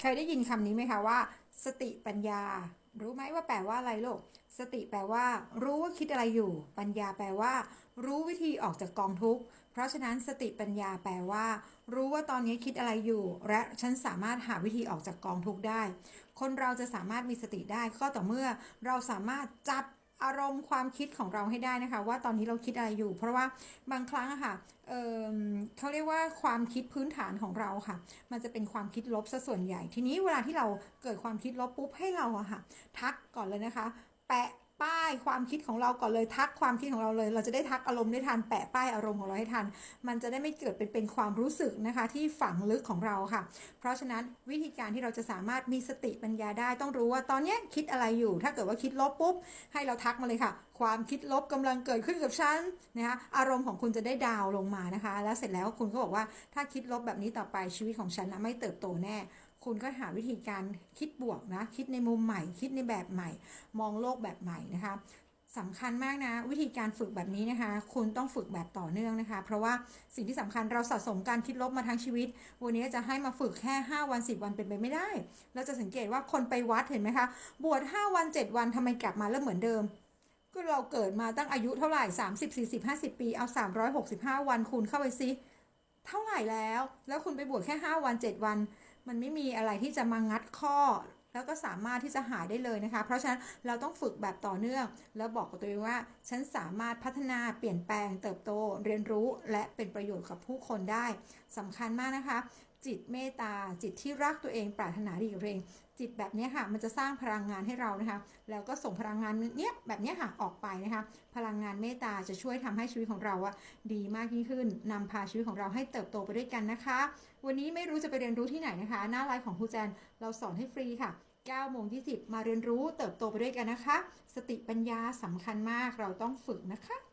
เคยได้ยินคำนี้ไหมคะว่า สติปัญญา รู้ไหมว่าแปลว่าอะไรลูกสติแปลว่า รู้ว่าคิดอะไรอยู่ ปัญญาแปลว่า รู้วิธีออกจากกองทุกข์เพราะฉะนั้นสติปัญญาแปลว่า รู้ว่าตอนนี้คิดอะไรอยู่ และฉันสามารถหาวิธีออกจากกองทุกข์ได้ คนเราจะสามารถมีสติได้ก็ต่อเมื่อเราสามารถจับ อารมณ์ความคิดของเราให้ได้นะคะ ว่าตอนนี้เราคิดอะไรอยู่ เพราะว่าบางครั้งอะค่ะเเขาเรียกว่าความคิดพื้นฐานของเราค่ะ มันจะเป็นความคิดลบซะส่วนใหญ่ ทีนี้เวลาที่เราเกิดความคิดลบปุ๊บให้เราอะค่ะ ทักก่อนเลยนะคะ แปะ ป้ายความคิดของเราก่อนเลยทักความคิดของเราเลย เราจะได้ทักอารมณ์ได้ทันแปะป้ายอารมณ์ของเราให้ทัน มันจะได้ไม่เกิดเป็นเป็นความรู้สึกนะคะที่ฝังลึกของเราค่ะ เพราะฉะนั้นวิธีการที่เราจะสามารถมีสติปัญญาได้ต้องรู้ว่าตอนนี้คิดอะไรอยู่ ถ้าเกิดว่าคิดลบปุ๊บให้เราทักมาเลยค่ะ ความคิดลบกำลังเกิดขึ้นกับฉันนะคะอารมณ์ของคุณจะได้ดาวลงมานะคะ แล้วเสร็จแล้วคุณก็บอกว่าถ้าคิดลบแบบนี้ต่อไปชีวิตของฉันนะไม่เติบโตแน่ คุณก็หาวิธีการคิดบวกนะ คิดในมุมใหม่ คิดในแบบใหม่ มองโลกแบบใหม่นะคะสำคัญมากนะ วิธีการฝึกแบบนี้นะคะ คุณต้องฝึกแบบต่อเนื่องนะคะ เพราะว่าสิ่งที่สำคัญเราสะสมการคิดลบมาทั้งชีวิต วันนี้จะให้มาฝึกแค่ 5 วัน 10 วันเป็นไปไม่ได้ เราจะสังเกตว่าคนไปวัดเห็นไหมคะ บวช 5 วัน 7 วันทำไมกลับมาแล้วเหมือนเดิม ก็เราเกิดมาตั้งอายุเท่าไหร่ 30 40 50 ปี เอา 365 วันคูณเข้าไปสิเท่าไหร่แล้ว แล้วคุณไปบวชแค่ 5 วัน 7 วัน มันไม่มีอะไรที่จะมางัดข้อ แล้วก็สามารถที่จะหายได้เลยนะคะ เพราะฉะนั้นเราต้องฝึกแบบต่อเนื่อง แล้วบอกกับตัวเองว่า ฉันสามารถพัฒนาเปลี่ยนแปลง เติบโตเรียนรู้และเป็นประโยชน์กับผู้คนได้สำคัญมากนะคะจิตเมตตาจิตที่รักตัวเองปรารถนาดีกับตัวเอง จิตแบบนี้ค่ะ มันจะสร้างพลังงานให้เรานะคะ แล้วก็ส่งพลังงานเนี้ยแบบนี้ค่ะออกไปนะคะ พลังงานเมตตาจะช่วยทำให้ชีวิตของเราอะดีมากยิ่งขึ้นนำพาชีวิตของเราให้เติบโตไปด้วยกันนะคะ วันนี้ไม่รู้จะไปเรียนรู้ที่ไหนนะคะ หน้าไลน์ของครูแจนเราสอนให้ฟรีค่ะ9โมง20มาเรียนรู้เติบโตไปด้วยกันนะคะ สติปัญญาสำคัญมากเราต้องฝึกนะคะ